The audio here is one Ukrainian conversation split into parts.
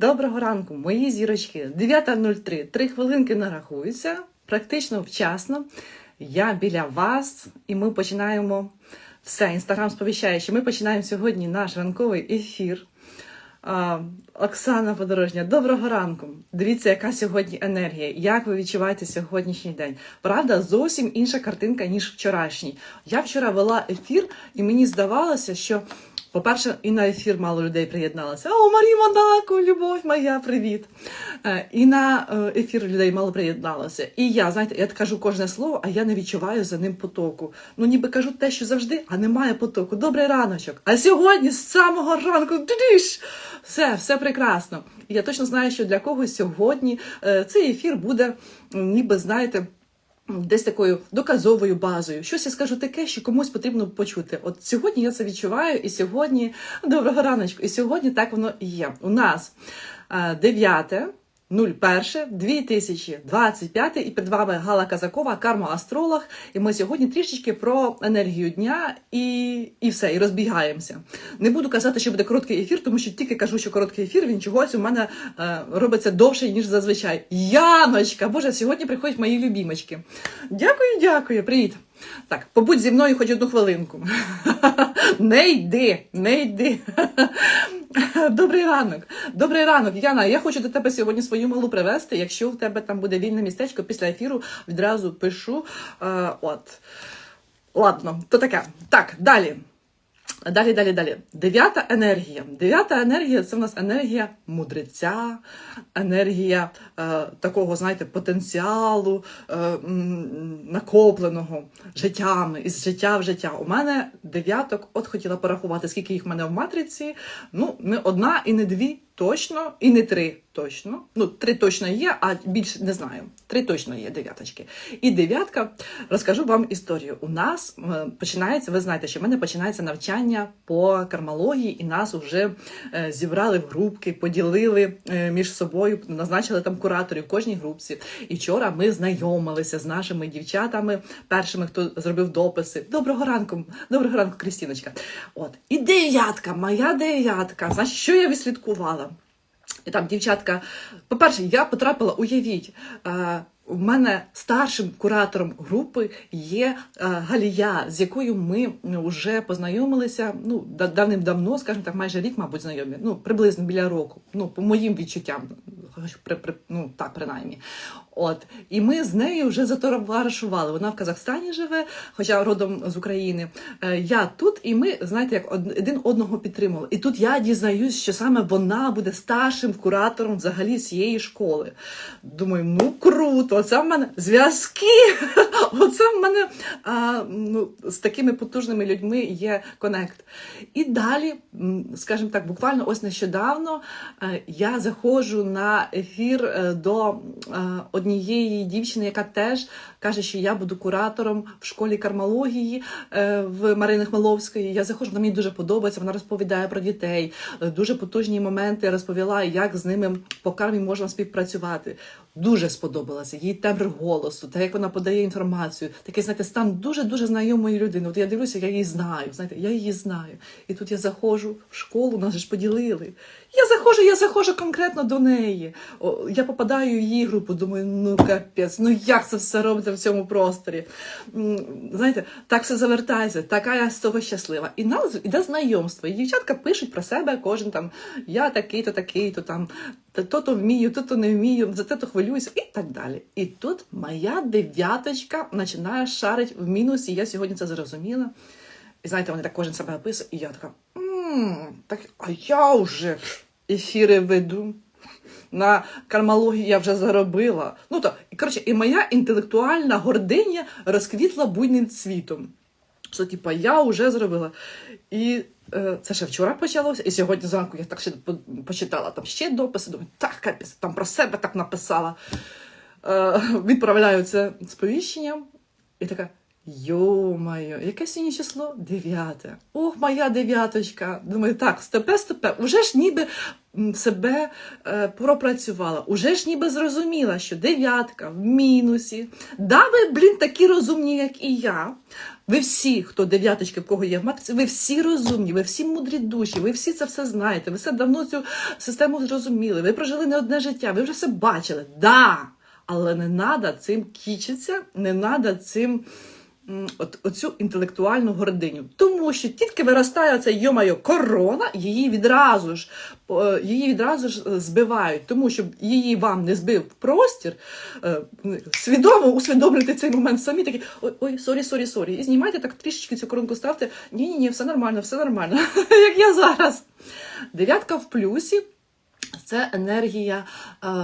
Доброго ранку, мої зірочки. 9.03. Три хвилинки нарахуються, практично вчасно. Я біля вас, і ми починаємо все. Інстаграм сповіщає, що ми починаємо сьогодні наш ранковий ефір. Оксана Подорожня, доброго ранку. Дивіться, яка сьогодні енергія. Як ви відчуваєте сьогоднішній день? Правда, зовсім інша картинка, ніж вчорашній. Я вчора вела ефір, і мені здавалося, що. По-перше, і на ефір мало людей приєдналося. О, Марі Монако, любов моя, привіт. Е, І на е, ефір людей мало приєдналося. І я, знаєте, я кажу кожне слово, а я не відчуваю за ним потоку. Ну, ніби кажу те, що завжди, а немає потоку. Добрий раночок. А сьогодні з самого ранку диш, все, все прекрасно. І я точно знаю, що для когось сьогодні е, цей ефір буде, ніби, знаєте, десь такою доказовою базою. Щось я скажу таке, що комусь потрібно почути. От сьогодні я це відчуваю, і сьогодні доброго раночку. І сьогодні так воно є. У нас дев'яте. 9 01 2025 і перед вами Гала Казакова, карма-астролог. І ми сьогодні трішечки про енергію дня і, і все, і розбігаємося. Не буду казати, що буде короткий ефір, тому що тільки кажу, що короткий ефір, він чогось у мене е, робиться довше, ніж зазвичай. Яночка, Боже, сьогодні приходять мої любімочки. Дякую, дякую, привіт. Так, побудь зі мною хоч одну хвилинку. Не йди, не йди. Добрий ранок. Добрий ранок, Яна. Я хочу до тебе сьогодні свою малу привезти. Якщо в тебе там буде вільне містечко після ефіру, відразу пишу. Е, от. Ладно, то таке. Так, далі. Далі, далі, далі. Дев'ята енергія. Дев'ята енергія це в нас енергія мудреця, енергія е, такого, знаєте, потенціалу, е, накопленого життями, із життя в життя. У мене дев'яток, от хотіла порахувати, скільки їх в мене в матриці. Ну, не одна і не дві точно, і не три точно. Ну, три точно є, а більше не знаю. Три точно є дев'яточки. І дев'ятка, розкажу вам історію. У нас е, починається, ви знаєте, що в мене починається навчання по кармології, і нас вже е, зібрали в групки, поділили е, між собою, назначили там кураторів кожній групці. І вчора ми знайомилися з нашими дівчатами, першими, хто зробив дописи. Доброго ранку, доброго ранку, Крістіночка. От і дев'ятка, моя дев'ятка. Значить, що я відслідкувала? Там дівчатка, по-перше, я потрапила, уявіть, е, у мене старшим куратором групи є е, Галія, з якою ми вже познайомилися ну, да- давним-давно, скажімо так, майже рік, мабуть, знайомі, ну, приблизно біля року, ну, по моїм відчуттям, при, ну, так, принаймні. От. І ми з нею вже затоваришували. Вона в Казахстані живе, хоча родом з України. Е, Я тут, і ми, знаєте, як один одного підтримували. І тут я дізнаюсь, що саме вона буде старшим куратором взагалі цієї школи. Думаю, ну круто, оце в мене зв'язки. Оце в мене а, ну, з такими потужними людьми є конект. І далі, скажімо так, буквально ось нещодавно е, я заходжу на ефір е, до е, однієї дівчини, яка теж каже, що я буду куратором в школі кармології е, в Марини Хмеловської. Я заходжу, вона мені дуже подобається. Вона розповідає про дітей, е, дуже потужні моменти розповіла, як з ними по кармі можна співпрацювати. Дуже сподобалося її тембр голосу, та як вона подає інформацію. Такий, знаєте, стан дуже дуже знайомої людини. От я дивлюся, я її знаю. Знаєте, я її знаю. І тут я заходжу в школу, нас ж поділили. Я заходжу, я заходжу конкретно до неї. Я попадаю в її групу, думаю, ну капець, ну як це все робиться в цьому просторі? Знаєте, так все завертається, така я з того щаслива. І нас іде знайомство. І дівчатка пишуть про себе кожен там, я такий-то, такий-то там, то-то вмію, то-то не вмію, за те-то хвилююся і так далі. І тут моя дев'яточка починає шарить в мінусі. Я сьогодні це зрозуміла. І знаєте, вони так кожен себе описує, і я така, «М, так, а я вже ефіри веду. На кармології я вже заробила. Ну то, коротше, і моя інтелектуальна гординя розквітла буйним цвітом. Що, типа, я вже зробила. І е, це ще вчора почалося, і сьогодні зранку я так ще почитала там ще дописи, думаю, так, капець, там про себе так написала. Е, відправляю це сповіщення, і така. Йо-моє, яке сьогодні число? Дев'яте. Ох, моя дев'яточка. Думаю, так, степе, степе. Уже ж ніби себе е, пропрацювала, уже ж ніби зрозуміла, що дев'ятка в мінусі. Да, ви, блін, такі розумні, як і я. Ви всі, хто дев'яточки, в кого є в матриці, ви всі розумні, ви всі мудрі душі, ви всі це все знаєте, ви все давно цю систему зрозуміли, ви прожили не одне життя, ви вже все бачили. Да! Але не треба цим кічитися, не треба цим от, оцю інтелектуальну гординю. Тому що тільки виростає оця йомайо корона, її відразу ж її відразу ж е, збивають, тому що її вам не збив простір. е, Свідомо усвідомлюйте цей момент самі такі ой, ой, сорі, сорі, сорі. І знімайте так трішечки цю коронку ставте. Ні, ні, ні, все нормально, все нормально. Як я зараз. Дев'ятка в плюсі. Це енергія е,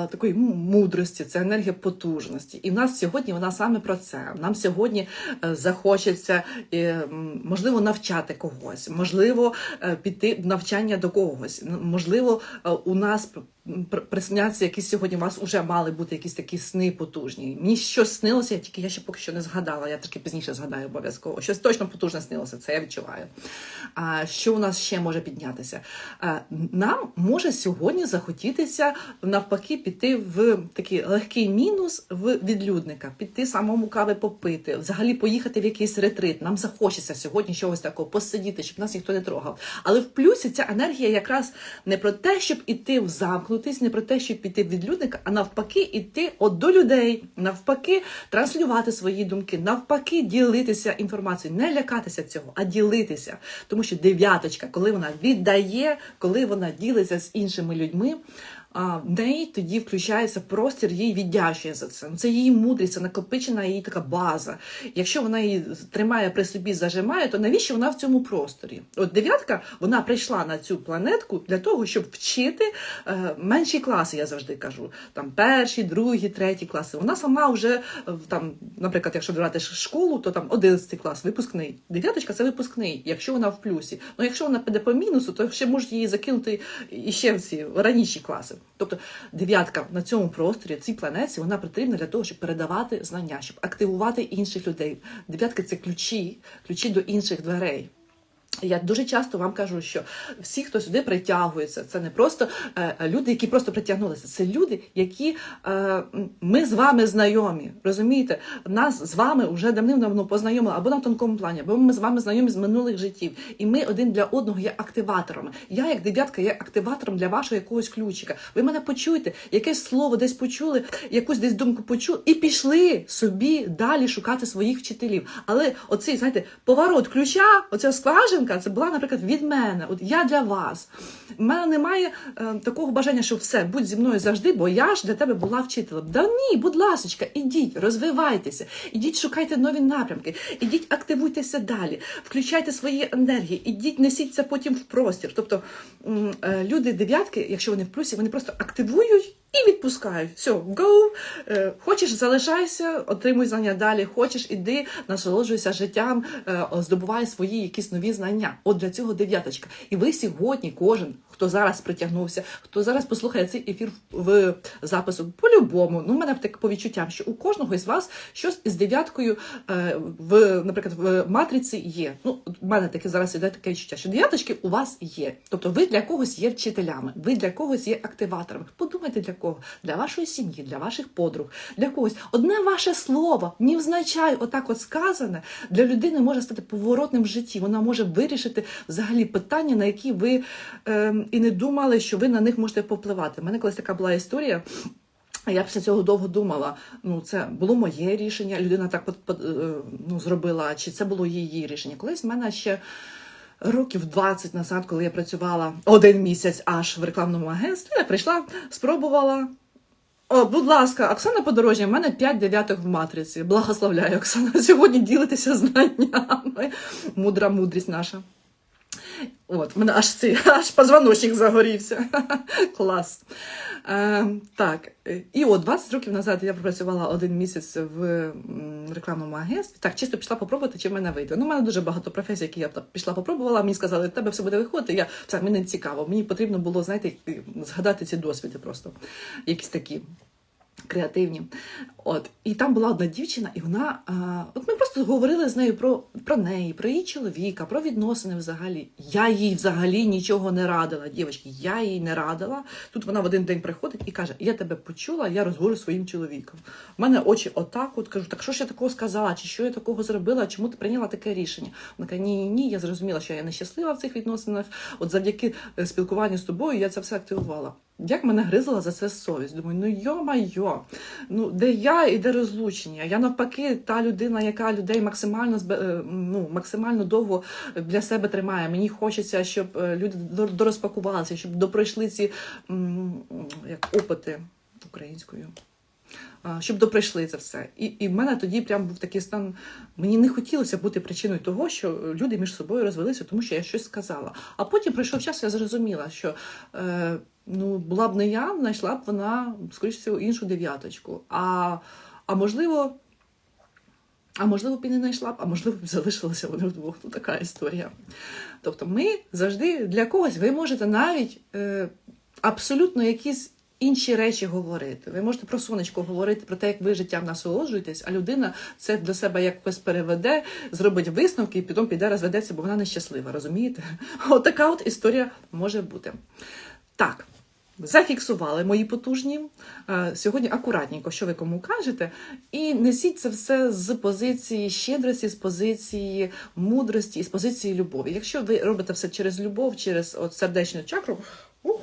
такої мудрості, це енергія потужності. І в нас сьогодні вона саме про це. Нам сьогодні е, захочеться е, можливо навчати когось, можливо, е, піти в навчання до когось. Можливо, е, у нас присняться якісь сьогодні. У вас вже мали бути якісь такі сни потужні. Мені щось снилося, я тільки я ще поки що не згадала. Я трішки пізніше згадаю обов'язково. Щось точно потужне снилося. Це я відчуваю. А що у нас ще може піднятися? А, Нам може сьогодні захотітися навпаки піти в такий легкий мінус в відлюдника, піти самому кави попити, взагалі поїхати в якийсь ретрит. Нам захочеться сьогодні чогось такого посидіти, щоб нас ніхто не трогав. Але в плюсі ця енергія якраз не про те, щоб іти в замкнутість, не про те, щоб піти в відлюдника, а навпаки, іти от до людей, навпаки, транслювати свої думки, навпаки, ділитися інформацією, не лякатися цього, а ділитися. Тому що дев'яточка, коли вона віддає, коли вона ділиться з іншими людьми. В неї тоді включається простір, їй віддячує за це. Це її мудрість, це накопичена її така база. Якщо вона її тримає при собі, зажимає, то навіщо вона в цьому просторі? От дев'ятка вона прийшла на цю планетку для того, щоб вчити е, менші класи, я завжди кажу. Там перші, другі, треті класи. Вона сама вже е, там, наприклад, якщо брати школу, то там 11 клас, випускний. Дев'яточка це випускний, якщо вона в плюсі. Ну якщо вона піде по мінусу, то ще можуть її закинути іще в ці раніші класи. Тобто дев'ятка на цьому просторі, цій планеті, вона потрібна для того, щоб передавати знання, щоб активувати інших людей. Дев'ятка це ключі, ключі до інших дверей. Я дуже часто вам кажу, що всі, хто сюди притягується, це не просто е, люди, які просто притягнулися, це люди, які е, ми з вами знайомі. Розумієте, нас з вами вже давним-давно познайомили або на тонкому плані, або ми з вами знайомі з минулих життів. І ми один для одного є активаторами. Я, як дев'ятка, є активатором для вашого якогось ключика. Ви мене почуєте, якесь слово десь почули, якусь десь думку почули, і пішли собі далі шукати своїх вчителів. Але оцей, знаєте, поворот ключа, оця скважинка, це була, наприклад, від мене. От я для вас. У мене немає е, такого бажання, що все, будь зі мною завжди, бо я ж для тебе була вчителем. Да ні, будь ласочка, ідіть, розвивайтеся, ідіть, шукайте нові напрямки, ідіть, активуйтеся далі, включайте свої енергії, ідіть, несіть це потім в простір. Тобто е, люди дев'ятки, якщо вони в плюсі, вони просто активують. І відпускають. Все, go. Е, Хочеш, залишайся, отримуй знання далі. Хочеш, іди, насолоджуйся життям, е, здобувай свої якісь нові знання. От для цього дев'яточка. І ви сьогодні, кожен, хто зараз притягнувся, хто зараз послухає цей ефір в запису, по-любому, ну, в мене так по відчуттям, що у кожного із вас щось із дев'яткою е, в, наприклад, в матриці є. Ну, в мене таке зараз іде таке відчуття, що дев'яточки у вас є. Тобто ви для когось є вчителями, ви для когось є активаторами. Подумайте для кого? Для вашої сім'ї, для ваших подруг, для когось. Одне ваше слово, невзначай, отак от сказане, для людини може стати поворотним в житті. Вона може вирішити взагалі питання, на які ви е, і не думали, що ви на них можете попливати. У мене колись така була історія. Я після цього довго думала, ну це було моє рішення, людина так е, ну, зробила, чи це було її рішення. Колись в мене ще років 20 назад, коли я працювала один місяць аж в рекламному агентстві, я прийшла, спробувала. О, будь ласка, Оксана Подорожня, в мене 5 дев'ятих в матриці. Благословляю, Оксана. Сьогодні ділитися знаннями. Мудра мудрість наша. От, мене аж цей аж позвоночник загорівся. Клас. Е, так, і от 20 років назад я пропрацювала один місяць в рекламному агентстві. Так, чисто пішла попробувати, чи в мене вийде. Ну, у мене дуже багато професій, які я пішла попробувала. Мені сказали, в тебе все буде виходити. Я це мені цікаво. Мені потрібно було, знаєте, згадати ці досвіди просто. Якісь такі. креативні. От і там була одна дівчина, і вона а, от ми просто говорили з нею про, про неї, про її чоловіка, про відносини взагалі. Я їй взагалі нічого не радила, дівчатки, я їй не радила. Тут вона в один день приходить і каже: Я тебе почула, я розговорю своїм чоловіком. У мене очі отак, от кажу, так що ж я такого сказала, чи що я такого зробила, чому ти прийняла таке рішення? Вона каже, ні, ні, ні, я зрозуміла, що я нещаслива в цих відносинах. От завдяки е, спілкуванню з тобою я це все активувала. Як мене гризла за це совість? Думаю, ну йо-майо, ну де я і де розлучення? Я навпаки, та людина, яка людей максимально е, ну, максимально довго для себе тримає. Мені хочеться, щоб е, люди дорозпакувалися, щоб допройшли ці як опити українською. Щоб доприйшли це все. І, і в мене тоді прям був такий стан. Мені не хотілося бути причиною того, що люди між собою розвелися, тому що я щось сказала. А потім пройшов час, я зрозуміла, що е, ну, була б не я, знайшла б вона, скоріш всього, іншу дев'яточку. А, а можливо. А можливо, б і не знайшла б, а можливо, б залишилися вони вдвох. Ну, така історія. Тобто, ми завжди для когось, ви можете навіть е, абсолютно якісь інші речі говорити. Ви можете про сонечко говорити, про те, як ви життям насолоджуєтесь, а людина це до себе якось переведе, зробить висновки і потім піде розведеться, бо вона нещаслива. Розумієте? От от історія може бути. Так. Зафіксували мої потужні. Е, Сьогодні акуратненько, що ви кому кажете, і несіть це все з позиції щедрості, з позиції мудрості з позиції любові. Якщо ви робите все через любов, через от сердечну чакру, ух,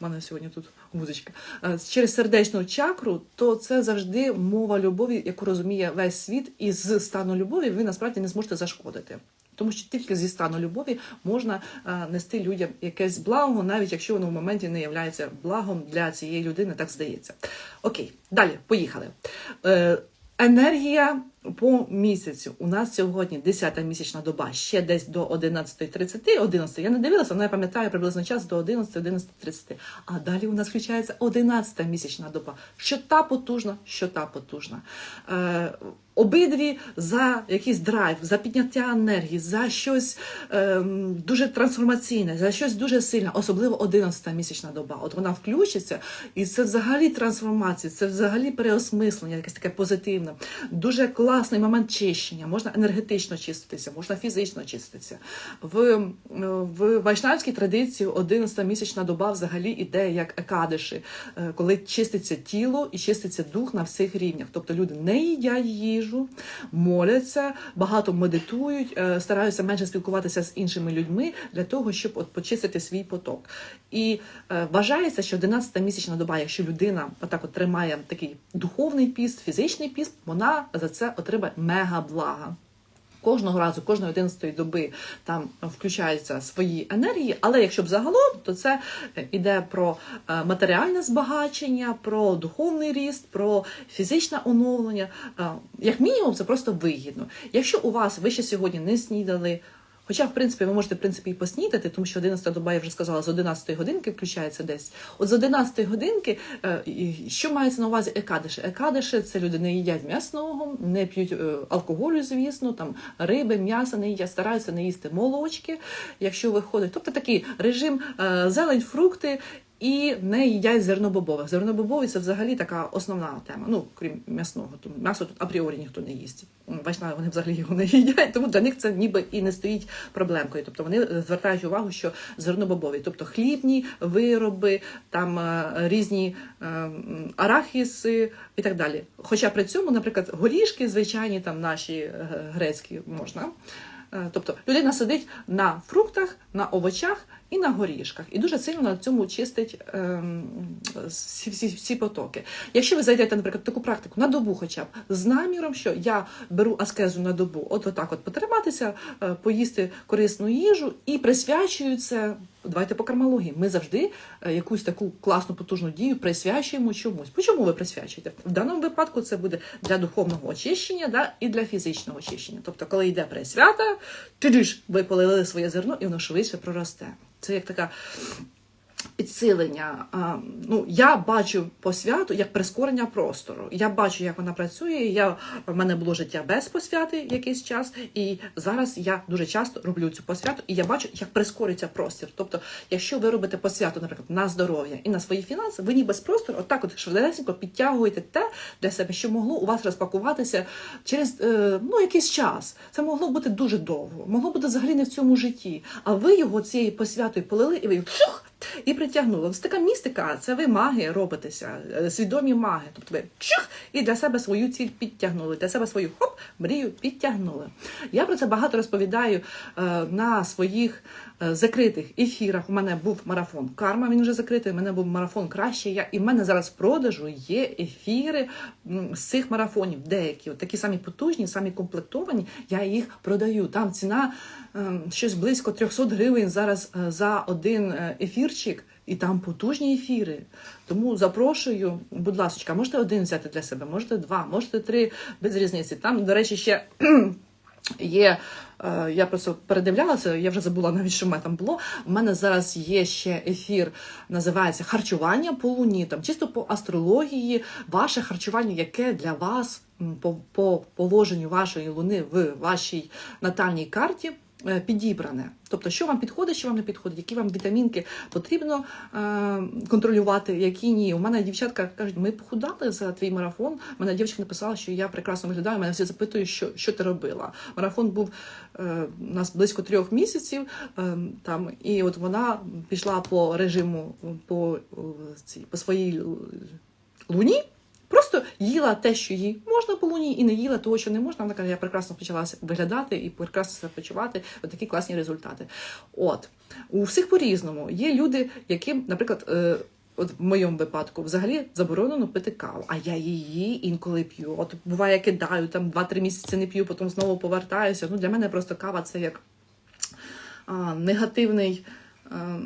у мене сьогодні тут музичка, е, через сердечну чакру, то це завжди мова любові, яку розуміє весь світ, і з стану любові ви насправді не зможете зашкодити. Тому що тільки зі стану любові можна е, нести людям якесь благо, навіть якщо воно в моменті не є благом для цієї людини, так здається. Окей, далі, поїхали. Е, енергія по місяцю. У нас сьогодні 10-та місячна доба, ще десь до 11.30, 11, я не дивилася, але я пам'ятаю приблизно час до 11, 11.30. А далі у нас включається 11-та місячна доба. Що та потужна, що та потужна. Обидві за якийсь драйв, за підняття енергії, за щось ем, дуже трансформаційне, за щось дуже сильне, особливо 11-та місячна доба. От вона включиться, і це взагалі трансформація, це взагалі переосмислення, якесь таке позитивне. Дуже класний момент чищення. Можна енергетично чиститися, можна фізично чиститися. В, в вайшнавській традиції 11-та місячна доба взагалі іде як екадиші, е, коли чиститься тіло і чиститься дух на всіх рівнях. Тобто люди не їдять їжу, моляться, багато медитують, е, стараються менше спілкуватися з іншими людьми для того, щоб от почистити свій поток. І е, вважається, що 11-та місячна доба, якщо людина отак от тримає такий духовний піст, фізичний піст, вона за це отримає мега блага. Кожного разу, кожної 11 доби там включаються свої енергії, але якщо б загалом, то це йде про е, матеріальне збагачення, про духовний ріст, про фізичне оновлення. Е, Як мінімум, це просто вигідно. Якщо у вас ви ще сьогодні не снідали, Хоча, в принципі, ви можете в принципі і поснідати, тому що 11 доба, я вже сказала, з 11 годинки включається десь. От з 11 годинки, е, що мається на увазі екадиші? Екадиші це люди не їдять м'ясного, не п'ють е, алкоголю, звісно, там риби, м'яса не їдять, стараються не їсти молочки, якщо виходить. Тобто такий режим е, зелень, фрукти. І не їдять зернобобових. Зернобобові це взагалі така основна тема. Ну, крім м'ясного, тому м'ясо тут апріорі ніхто не їсть. Вайшнави вони взагалі його не їдять, тому для них це ніби і не стоїть проблемкою. Тобто вони звертають увагу, що зернобобові, тобто хлібні вироби, там е, різні е, арахіси і так далі. Хоча при цьому, наприклад, горішки, звичайні там наші е, грецькі можна. Е, Тобто людина сидить на фруктах, на овочах і на горішках, і дуже сильно на цьому чистить ем, всі, всі, всі потоки. Якщо ви зайдете, наприклад, таку практику на добу, хоча б з наміром, що я беру аскезу на добу, от отак от потриматися, е, поїсти корисну їжу і присвячую це. Давайте по кармалогії. Ми завжди е, якусь таку класну потужну дію присвячуємо чомусь. Чому ви присвячуєте? В даному випадку це буде для духовного очищення да, і для фізичного очищення. Тобто, коли йде присвята, ти ж ви полили своє зерно, і воно швидше проросте. Це як така підсилення. Ну, я бачу посвяту як прискорення простору. Я бачу, як вона працює. Я, в мене було життя без посвяти якийсь час, і зараз я дуже часто роблю цю посвяту, і я бачу, як прискорюється простір. Тобто, якщо ви робите посвяту, наприклад, на здоров'я і на свої фінанси, ви ніби з простору отак от швидесенько підтягуєте те для себе, що могло у вас розпакуватися через е, ну, якийсь час. Це могло бути дуже довго, могло бути взагалі не в цьому житті. А ви його цією посвятою полили, і ви фух, і притягнули. Ось така містика, це ви маги робитеся, е, свідомі маги. Тобто ви чух, і для себе свою ціль підтягнули, для себе свою хоп, мрію підтягнули. Я про це багато розповідаю е, на своїх е, закритих ефірах. У мене був марафон Карма, він вже закритий. У мене був марафон краще. Я і в мене зараз в продажу є ефіри з цих марафонів. Деякі от такі самі потужні, самі комплектовані. Я їх продаю. Там ціна щось близько 300 гривень зараз е, за один е, ефірчик. І там потужні ефіри. Тому запрошую, будь ласка, можете один взяти для себе, можете два, можете три без різниці. Там, до речі, ще є. е, Я просто передивлялася, я вже забула навіть, що в мене там було. У мене зараз є ще ефір, називається Харчування по луні. Там чисто по астрології, ваше харчування, яке для вас по, по положенню вашої луни в вашій натальній карті підібране. Тобто, що вам підходить, що вам не підходить, які вам вітамінки потрібно е, контролювати, які ні. У мене дівчатка кажуть, ми похудали за твій марафон. У мене дівчинка написала, що я прекрасно виглядаю. Мене всі запитують, що, що ти робила. Марафон був е, у нас близько трьох місяців. Е, там, і от вона пішла по режиму по, е, по своїй луні. Просто їла те, що їй можна луні, і не їла того, що не можна. Вона каже, я прекрасно почала виглядати і прекрасно себе почувати. От такі класні результати. От у всіх по-різному. Є люди, яким, наприклад, е, от в моєму випадку взагалі заборонено пити каву, а я її інколи п'ю. От буває, я кидаю там 2-3 місяці не п'ю, потім знову повертаюся. Ну для мене просто кава це як а, негативний. А,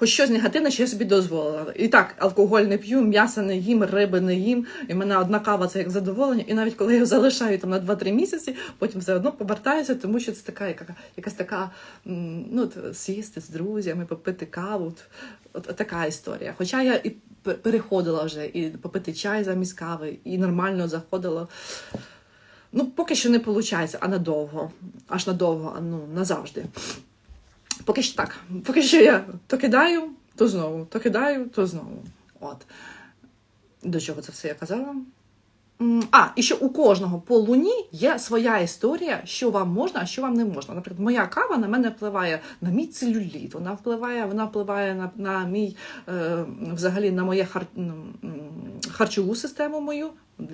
Хоч щось негативне, що я собі дозволила. І так, алкоголь не п'ю, м'ясо не їм, риби не їм. І мене одна кава це як задоволення. І навіть коли я залишаю там на 2-3 місяці, потім все одно повертаюся, тому що це така яка, якась така ну, сісти з друзями, попити каву. От, от така історія. Хоча я і переходила вже і попити чай замість кави, і нормально заходила. Ну, поки що не виходить, а надовго. Аж надовго, а ну назавжди. Поки що так. Поки що я то кидаю, то знову, то кидаю, то знову. От. До чого це все я казала? А, і що у кожного по луні є своя історія, що вам можна, а що вам не можна. Наприклад, моя кава на мене впливає на мій целюліт, вона впливає, вона впливає на, на мій е, взагалі на моє хар, харчову систему мою.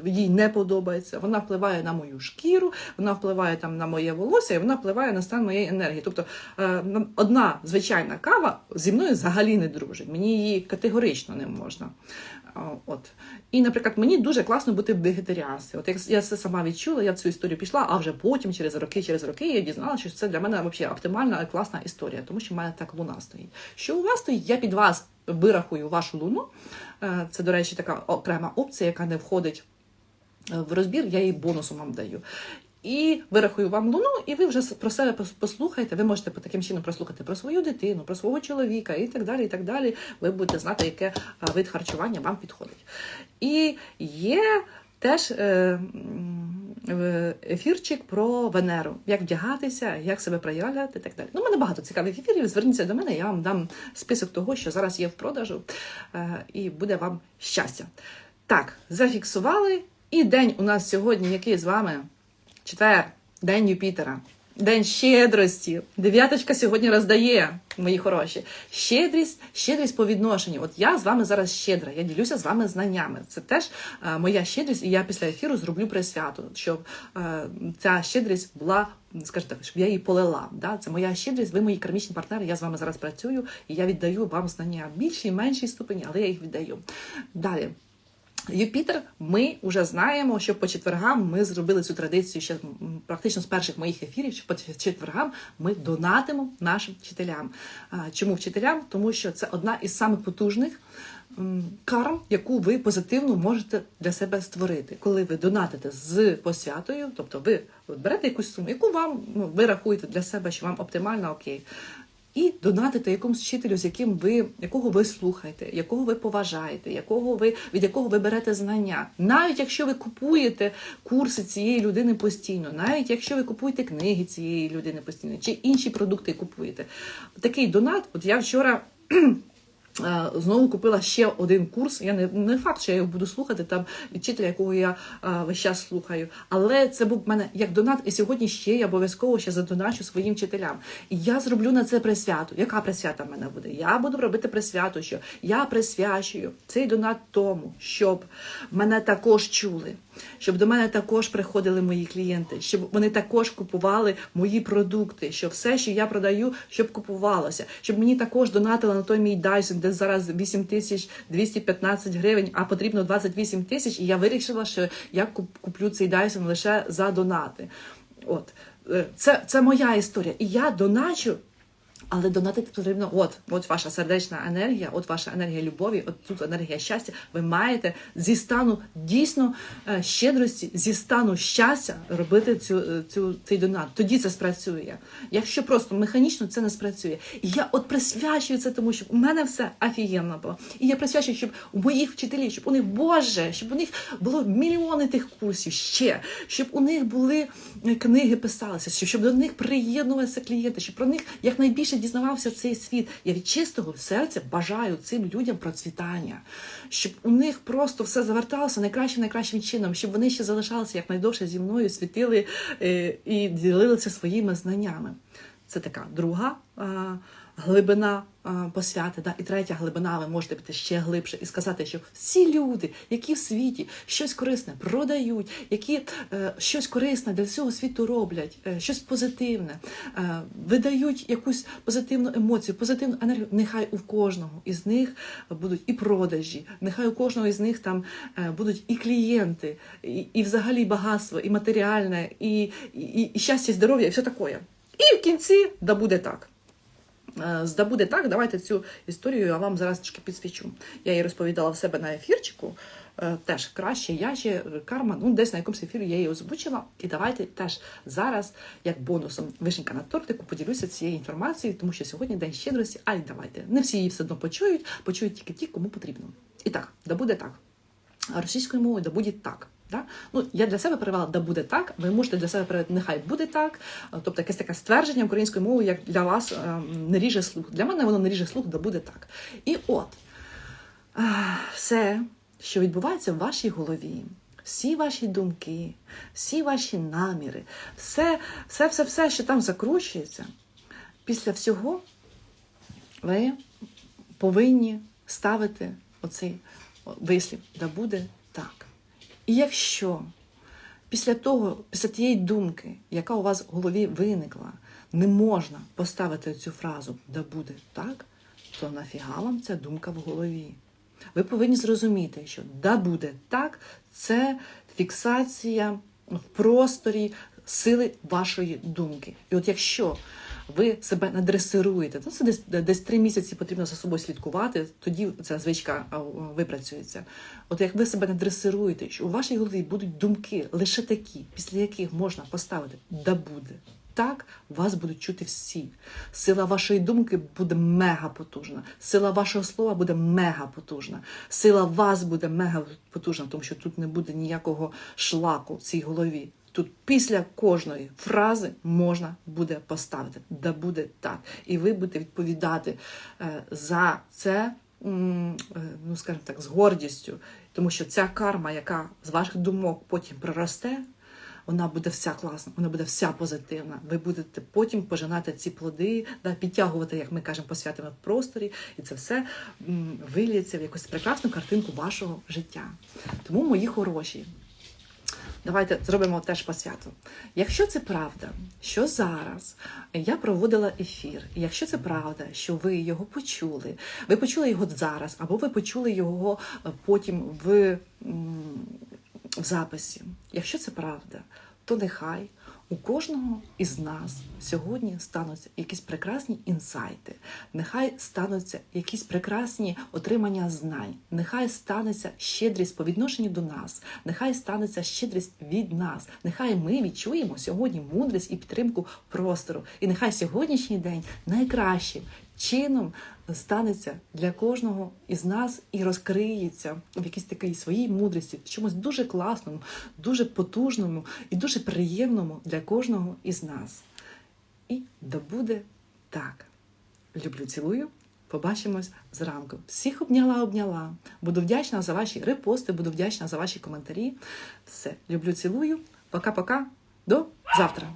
Їй не подобається, вона впливає на мою шкіру, вона впливає там на моє волосся, і вона впливає на стан моєї енергії. Тобто е, одна звичайна кава зі мною взагалі не дружить. Мені її категорично не можна. От. І, наприклад, мені дуже класно бути вегетаріанцем. От як я це сама відчула, я цю історію пішла, а вже потім, через роки, через роки, я дізналася, що це для мене взагалі оптимальна і класна історія, тому що в мене так луна стоїть. Що у вас стоїть, я під вас вирахую вашу луну. Е, Це, до речі, така окрема опція, яка не входить в розбір, я її бонусом вам даю. І вирахую вам луну, і ви вже про себе послухаєте. Ви можете по таким чином прослухати про свою дитину, про свого чоловіка і так далі. і так далі. Ви будете знати, яке вид харчування вам підходить. І є теж е, ефірчик про Венеру, як вдягатися, як себе проявляти і так далі. Ну, у мене багато цікавих ефірів. Зверніться до мене, я вам дам список того, що зараз є в продажу, е, і буде вам щастя. Так, зафіксували. І день у нас сьогодні, який з вами? Четвер, день Юпітера, день щедрості. Дев'яточка сьогодні роздає, мої хороші. Щедрість, щедрість по відношенню. От я з вами зараз щедра, я ділюся з вами знаннями. Це теж е, моя щедрість, і я після ефіру зроблю присвяту, щоб е, ця щедрість була, скажімо так, щоб я її полила. Да? Це моя щедрість, ви мої кармічні партнери, я з вами зараз працюю, і я віддаю вам знання більшій, меншій ступені, але я їх віддаю. Далі. Юпітер, ми вже знаємо, що по четвергам ми зробили цю традицію ще практично з перших моїх ефірів. Що по четвергам ми донатимо нашим вчителям. Чому вчителям? Тому що це одна із самих потужних карм, яку ви позитивно можете для себе створити, коли ви донатите з посвятою, тобто ви берете якусь суму, яку вам ну, ви рахуєте для себе, що вам оптимально окей. І донатите якомусь вчителю, з яким ви, якого ви слухаєте, якого ви поважаєте, якого ви, від якого ви берете знання. Навіть якщо ви купуєте курси цієї людини постійно, навіть якщо ви купуєте книги цієї людини постійно, чи інші продукти купуєте. Такий донат, от я вчора. Знову купила ще один курс. Я не, не факт, що я його буду слухати там вчителя, якого я а, весь час слухаю. Але це був в мене як донат, і сьогодні ще я обов'язково ще задоначу своїм вчителям. І я зроблю на це присвяту. Яка присвята в мене буде? Я буду робити присвяту, що я присвячую цей донат тому, щоб мене також чули, щоб до мене також приходили мої клієнти, щоб вони також купували мої продукти, щоб все, що я продаю, щоб купувалося, щоб мені також донатили на той мій Dyson, де зараз 8215 гривень, а потрібно 28 тисяч. І я вирішила, що я куп- куплю цей Dyson лише за донати. От Е, це, це моя історія. І я доначу. Але донатити потрібно, от, от ваша сердечна енергія, от ваша енергія любові, от тут енергія щастя. Ви маєте зі стану дійсно е, щедрості, зі стану щастя робити цю, е, цю, цей донат. Тоді це спрацює. Якщо просто механічно це не спрацює. І я от присвячую це тому, щоб у мене все офігенно було. І я присвячую, щоб у моїх вчителів, щоб у них Боже, щоб у них було мільйони тих курсів ще, щоб у них були е, книги писалися, щоб до них приєднувалися клієнти, щоб про них якнайбільше дізнавався цей світ. Я від чистого серця бажаю цим людям процвітання, щоб у них просто все заверталося найкращим найкращим чином, щоб вони ще залишалися якнайдовше зі мною, світили е, і ділилися своїми знаннями. Це така друга глибина посвяти. Да? І третя глибина, ви можете піти ще глибше і сказати, що всі люди, які в світі щось корисне продають, які е, щось корисне для всього світу роблять, е, щось позитивне, е, видають якусь позитивну емоцію, позитивну енергію. Нехай у кожного із них будуть і продажі, нехай у кожного із них там е, будуть і клієнти, і, і взагалі багатство, і матеріальне, і, і, і щастя, і здоров'я, і все таке. І в кінці да буде так. Е, Да буде так, давайте цю історію я вам зараз трішки підсвічу. Я її розповідала в себе на ефірчику. Е, Теж краще, я ще карма, ну десь на якомусь ефірі я її озвучила. І давайте теж зараз, як бонусом вишенька на тортику, поділюся цією інформацією, тому що сьогодні день щедрості. А й давайте. Не всі її все одно почують, почують тільки ті, кому потрібно. І так, да буде так. Російською мовою да буде так. Да? Ну, я для себе перевела да буде так. Ви можете для себе перевести нехай буде так. Е, Тобто якесь таке ствердження українською мовою, як для вас е, не ріже слух. Для мене воно не ріже слух, да буде так. І от все, що відбувається в вашій голові, всі ваші думки, всі ваші наміри, все, все, все, все, що там закручується, після всього ви повинні ставити оцей вислів, да буде. І якщо після того, після тієї думки, яка у вас в голові виникла, не можна поставити цю фразу да буде так, то нафіга вам ця думка в голові? Ви повинні зрозуміти, що да буде так, це фіксація в просторі сили вашої думки. І от якщо ви себе не дресируєте, то це десь, десь три місяці потрібно за собою слідкувати, тоді ця звичка випрацюється. От як ви себе не дресируєте, що у вашій голові будуть думки лише такі, після яких можна поставити да буде. Так вас будуть чути всі. Сила вашої думки буде мега потужна. Сила вашого слова буде мега потужна. Сила вас буде мега потужна, тому що тут не буде ніякого шлаку в цій голові. Тут після кожної фрази можна буде поставити, да буде так. І ви будете відповідати е, за це, е, ну скажімо так, з гордістю, тому що ця карма, яка з ваших думок потім проросте, вона буде вся класна, вона буде вся позитивна. Ви будете потім пожинати ці плоди, да, підтягувати, як ми кажемо, по святому просторі, і це все м, виліється в якусь прекрасну картинку вашого життя. Тому, мої хороші, Давайте зробимо теж по святу. Якщо це правда, що зараз я проводила ефір, якщо це правда, що ви його почули, ви почули його зараз, або ви почули його е, потім в, в записі. Якщо це правда, то нехай у кожного із нас сьогодні стануться якісь прекрасні інсайти, нехай стануться якісь прекрасні отримання знань, нехай станеться щедрість по відношенню до нас, нехай станеться щедрість від нас, нехай ми відчуємо сьогодні мудрість і підтримку простору. І нехай сьогоднішній день найкращим чином станеться для кожного із нас і розкриється в якійсь такій своїй мудрості, в чомусь дуже класному, дуже потужному і дуже приємному для кожного із нас. І да буде так. Люблю, цілую. Побачимось зранку. Всіх обняла, обняла. Буду вдячна за ваші репости, буду вдячна за ваші коментарі. Все, люблю, цілую. Пока-пока. До завтра.